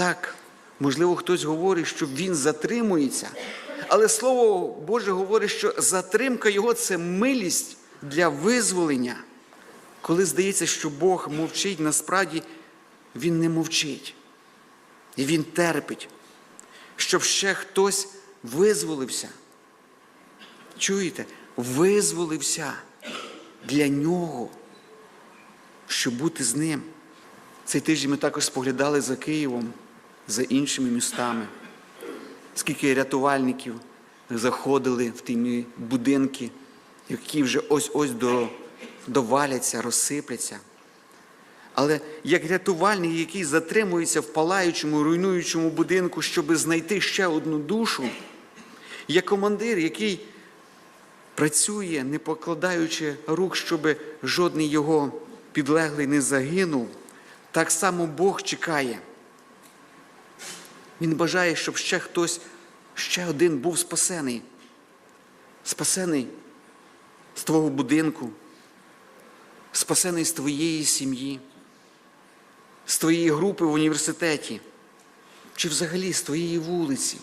Так, можливо, хтось говорить, що він затримується, але Слово Боже говорить, що затримка Його це милість для визволення. Коли здається, що Бог мовчить, насправді Він не мовчить. І Він терпить, щоб ще хтось визволився. Чуєте? Визволився для нього, щоб бути з ним. Цей тиждень ми також споглядали за Києвом, за іншими містами. Скільки рятувальників заходили в ті будинки, які вже ось-ось до, доваляться, розсипляться. Але як рятувальник, який затримується в палаючому, руйнуючому будинку, щоб знайти ще одну душу, як командир, який працює, не покладаючи рук, щоб жодний його підлеглий не загинув, так само Бог чекає. Він бажає, щоб ще хтось, ще один був спасений. Спасений з твого будинку, спасений з твоєї сім'ї, з твоєї групи в університеті, чи взагалі з твоєї вулиці.